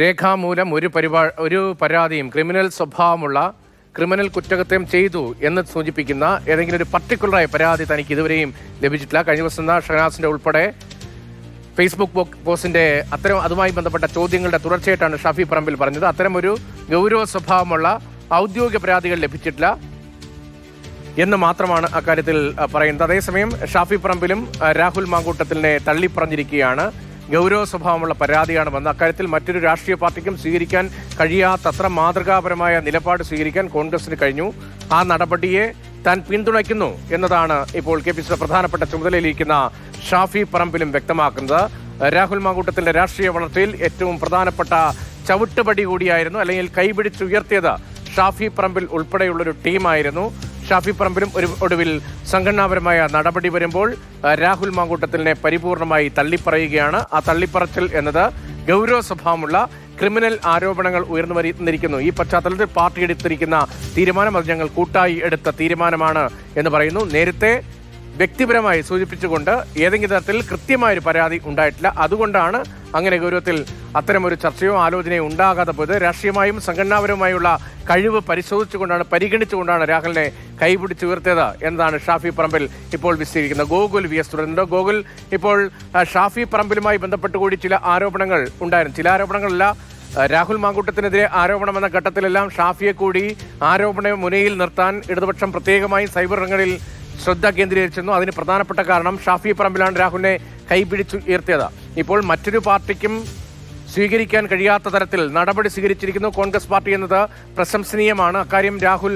രേഖാമൂലം ഒരു പരിപാ ഒരു പരാതിയും ക്രിമിനൽ സ്വഭാവമുള്ള ക്രിമിനൽ കുറ്റകൃത്യം ചെയ്തു എന്ന് സൂചിപ്പിക്കുന്ന ഏതെങ്കിലും ഒരു പർട്ടിക്കുലറായ പരാതി തനിക്ക് ഇതുവരെയും ലഭിച്ചിട്ടില്ല. കഴിഞ്ഞ ദിവസം ഷഹനാസിന്റെ ഉൾപ്പെടെ ഫേസ്ബുക്ക് പോസ്റ്റിന്റെ അത്തരം അതുമായി ബന്ധപ്പെട്ട ചോദ്യങ്ങളുടെ തുടർച്ചയായിട്ടാണ് ഷാഫി പറമ്പിൽ പറഞ്ഞത്. അത്തരം ഒരു ഗൗരവ സ്വഭാവമുള്ള ഔദ്യോഗിക പരാതികൾ ലഭിച്ചിട്ടില്ല എന്ന് മാത്രമാണ് അക്കാര്യത്തിൽ പറയുന്നത്. അതേസമയം ഷാഫി പറമ്പിലും രാഹുൽ മാങ്കൂട്ടത്തിലിനെ തള്ളിപ്പറഞ്ഞിരിക്കുകയാണ്. ഗൗരവ സ്വഭാവമുള്ള പരാതിയാണ് വന്നത്. അക്കാര്യത്തിൽ മറ്റൊരു രാഷ്ട്രീയ പാർട്ടിക്കും സ്വീകരിക്കാൻ കഴിയാത്തത്ര മാതൃകാപരമായ നിലപാട് സ്വീകരിക്കാൻ കോൺഗ്രസിന് കഴിഞ്ഞു. ആ നടപടിയെ താൻ പിന്തുണയ്ക്കുന്നു എന്നതാണ് ഇപ്പോൾ കെ പി സിയുടെ പ്രധാനപ്പെട്ട ചുമതലയിലിരിക്കുന്ന ഷാഫി പറമ്പിലും വ്യക്തമാക്കുന്നത്. രാഹുൽ മാങ്കൂട്ടത്തിന്റെ രാഷ്ട്രീയ വളർച്ചയിൽ ഏറ്റവും പ്രധാനപ്പെട്ട ചവിട്ടുപടി കൂടിയായിരുന്നു അല്ലെങ്കിൽ കൈപിടിച്ചുയർത്തിയത് ഷാഫി പറമ്പിൽ ഉൾപ്പെടെയുള്ളൊരു ടീമായിരുന്നു. ഷാഫി പറമ്പിലും ഒരു ഒടുവിൽ സംഘടനാപരമായ നടപടി വരുമ്പോൾ രാഹുൽ മാങ്കൂട്ടത്തിലിനെ പരിപൂർണമായി തള്ളിപ്പറയുകയാണ്. ആ തള്ളിപ്പറച്ചിൽ എന്നത് ഗൗരവ സ്വഭാവമുള്ള ക്രിമിനൽ ആരോപണങ്ങൾ ഉയർന്നു വരുന്നിരിക്കുന്നു ഈ പശ്ചാത്തലത്തിൽ പാർട്ടി എടുത്തിരിക്കുന്ന തീരുമാനം അത് ഞങ്ങൾ കൂട്ടായി എടുത്ത തീരുമാനമാണ് എന്ന് പറയുന്നു. നേരത്തെ വ്യക്തിപരമായി സൂചിപ്പിച്ചുകൊണ്ട് ഏതെങ്കിലും തരത്തിൽ കൃത്യമായൊരു പരാതി ഉണ്ടായിട്ടില്ല. അതുകൊണ്ടാണ് അങ്ങനെ ഗൗരവത്തിൽ അത്തരമൊരു ചർച്ചയോ ആലോചനയോ ഉണ്ടാകാതെ പോയത്. രാഷ്ട്രീയമായും സംഘടനാപരമായുള്ള കഴിവ് പരിശോധിച്ചുകൊണ്ടാണ് പരിഗണിച്ചുകൊണ്ടാണ് രാഹുലിനെ കൈപിടിച്ചുയർത്തിയത് എന്നതാണ് ഷാഫി പറമ്പിൽ ഇപ്പോൾ വിശദീകരിക്കുന്നത്. ഗോകുൽ വി എസ് തുടരുന്നുണ്ട്. ഗോകുൽ ഇപ്പോൾ ഷാഫി പറമ്പിലുമായി ബന്ധപ്പെട്ട് കൂടി ചില ആരോപണങ്ങൾ ഉണ്ടായിരുന്നു. ചില ആരോപണങ്ങളല്ല രാഹുൽ മാങ്കൂട്ടത്തിനെതിരെ ആരോപണം എന്ന ഘട്ടത്തിലെല്ലാം ഷാഫിയെ കൂടി ആരോപണ മുനയിൽ നിർത്താൻ ഇടതുപക്ഷം പ്രത്യേകമായി സൈബർ രംഗങ്ങളിൽ ശ്രദ്ധ കേന്ദ്രീകരിച്ചിരുന്നു അതിന് പ്രധാനപ്പെട്ട കാരണം ഷാഫി പറമ്പിലാണ് രാഹുലിനെ കൈപിടിച്ചു ഉയർത്തിയത്. ഇപ്പോൾ മറ്റൊരു പാർട്ടിക്കും സ്വീകരിക്കാൻ കഴിയാത്ത തരത്തിൽ നടപടി സ്വീകരിച്ചിരിക്കുന്നു. കോൺഗ്രസ് പാർട്ടി എന്നത് പ്രശംസനീയമാണ്. അക്കാര്യം രാഹുൽ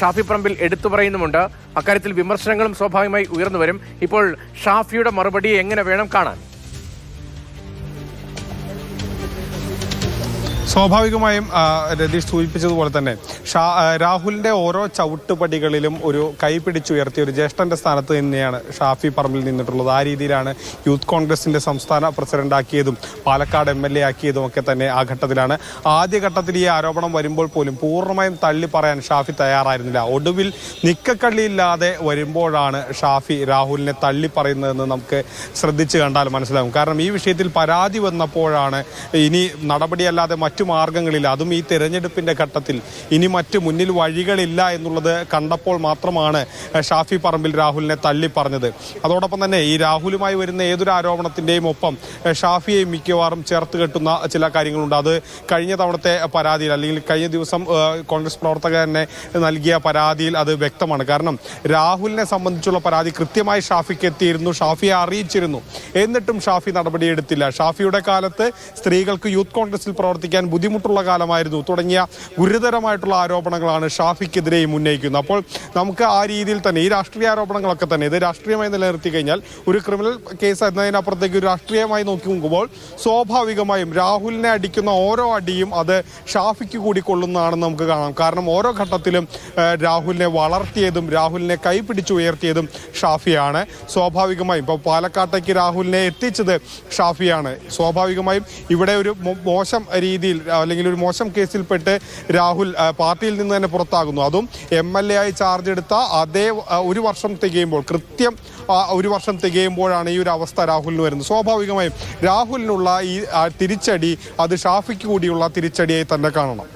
ഷാഫി പറമ്പിൽ എടുത്തു പറയുന്നുമുണ്ട്. അക്കാര്യത്തിൽ വിമർശനങ്ങളും സ്വാഭാവികമായി ഉയർന്നു വരും. ഇപ്പോൾ ഷാഫിയുടെ മറുപടി എങ്ങനെ വേണം കാണാൻ? സ്വാഭാവികമായും രതീഷ് സൂചിപ്പിച്ചതുപോലെ തന്നെ ഷാ രാഹുലിന്റെ ഓരോ ചവിട്ടുപടികളിലും ഒരു കൈ പിടിച്ചുയർത്തിയ ഒരു ജ്യേഷ്ഠന്റെ സ്ഥാനത്ത് തന്നെയാണ് ഷാഫി പറമ്പിൽ നിന്നിട്ടുള്ളത്. ആ രീതിയിലാണ് യൂത്ത് കോൺഗ്രസിന്റെ സംസ്ഥാന പ്രസിഡന്റ് ആക്കിയതും പാലക്കാട് എം എൽ എ ആക്കിയതും ഒക്കെ തന്നെ ആ ഘട്ടത്തിലാണ്. ആദ്യഘട്ടത്തിൽ ഈ ആരോപണം വരുമ്പോൾ പോലും പൂർണമായും തള്ളി പറയാൻ ഷാഫി തയ്യാറായിരുന്നില്ല. ഒടുവിൽ നിക്കക്കള്ളിയില്ലാതെ വരുമ്പോഴാണ് ഷാഫി രാഹുലിനെ തള്ളി പറയുന്നതെന്ന് നമുക്ക് ശ്രദ്ധിച്ചു കണ്ടാൽ മനസ്സിലാകും. കാരണം ഈ വിഷയത്തിൽ പരാതി വന്നപ്പോഴാണ് ഇനി നടപടിയല്ലാതെ മറ്റു മാർഗങ്ങളില്ല. അതും ഈ തെരഞ്ഞെടുപ്പിന്റെ ഘട്ടത്തിൽ. ഇനി മറ്റു മുന്നിൽ വഴികളില്ല എന്നുള്ളത് കണ്ടപ്പോൾ മാത്രമാണ് ഷാഫി പറമ്പിൽ രാഹുലിനെ തള്ളി പറഞ്ഞത് അതോടൊപ്പം തന്നെ ഈ രാഹുലുമായി വരുന്ന ഏതൊരു ആരോപണത്തിന്റെയും ഒപ്പം ഷാഫിയെ മിക്കവാറും ചേർത്ത് കെട്ടുന്ന ചില കാര്യങ്ങളുണ്ട്. അത് കഴിഞ്ഞ തവണത്തെ പരാതിയിൽ അല്ലെങ്കിൽ കഴിഞ്ഞ ദിവസം കോൺഗ്രസ് പ്രവർത്തകർ തന്നെ നൽകിയ പരാതിയിൽ അത് വ്യക്തമാണ്. കാരണം രാഹുലിനെ സംബന്ധിച്ചുള്ള പരാതി കൃത്യമായി ഷാഫിക്ക് എത്തിയിരുന്നു ഷാഫിയെ അറിയിച്ചിരുന്നു. എന്നിട്ടും ഷാഫി നടപടിയെടുത്തില്ല. ഷാഫിയുടെ കാലത്ത് സ്ത്രീകൾക്ക് യൂത്ത് കോൺഗ്രസിൽ പ്രവർത്തിക്കാൻ ബുദ്ധിമുട്ടുള്ള കാലമായിരുന്നു. തുടങ്ങിയ ഗുരുതരമായിട്ടുള്ള ആരോപണങ്ങളാണ് ഷാഫിക്കെതിരെയും ഉന്നയിക്കുന്നത്. അപ്പോൾ നമുക്ക് ആ രീതിയിൽ തന്നെ ഈ രാഷ്ട്രീയ ആരോപണങ്ങളൊക്കെ തന്നെ ഇത് രാഷ്ട്രീയമായി നിലനിർത്തി കഴിഞ്ഞാൽ ഒരു ക്രിമിനൽ കേസ് എന്നതിനപ്പുറത്തേക്ക് ഒരു രാഷ്ട്രീയമായി നോക്കി നോക്കുമ്പോൾ സ്വാഭാവികമായും രാഹുലിനെ അടിക്കുന്ന ഓരോ അടിയും അത് ഷാഫിക്ക് കൂടി കൊള്ളുന്നതാണെന്ന് നമുക്ക് കാണാം. കാരണം ഓരോ ഘട്ടത്തിലും രാഹുലിനെ വളർത്തിയതും രാഹുലിനെ കൈപിടിച്ച് ഉയർത്തിയതും ഷാഫിയാണ്. സ്വാഭാവികമായും ഇപ്പോൾ പാലക്കാട്ടേക്ക് രാഹുലിനെ എത്തിച്ചത് ഷാഫിയാണ്. സ്വാഭാവികമായും ഇവിടെ ഒരു മോശം രീതിയിൽ അല്ലെങ്കിൽ ഒരു മോശം കേസിൽപ്പെട്ട് രാഹുൽ പാർട്ടിയിൽ നിന്ന് തന്നെ പുറത്താകുന്നു. അതും എം എൽ എ ആയി ചാർജ് എടുത്ത അതേ ഒരു വർഷം തികയുമ്പോൾ കൃത്യം ഒരു വർഷം തികയുമ്പോഴാണ് ഈ ഒരു അവസ്ഥ രാഹുലിന് വരുന്നത്. സ്വാഭാവികമായും രാഹുലിനുള്ള ഈ തിരിച്ചടി അത് ഷാഫിക്ക് കൂടിയുള്ള തിരിച്ചടിയായി തന്നെ കാണണം.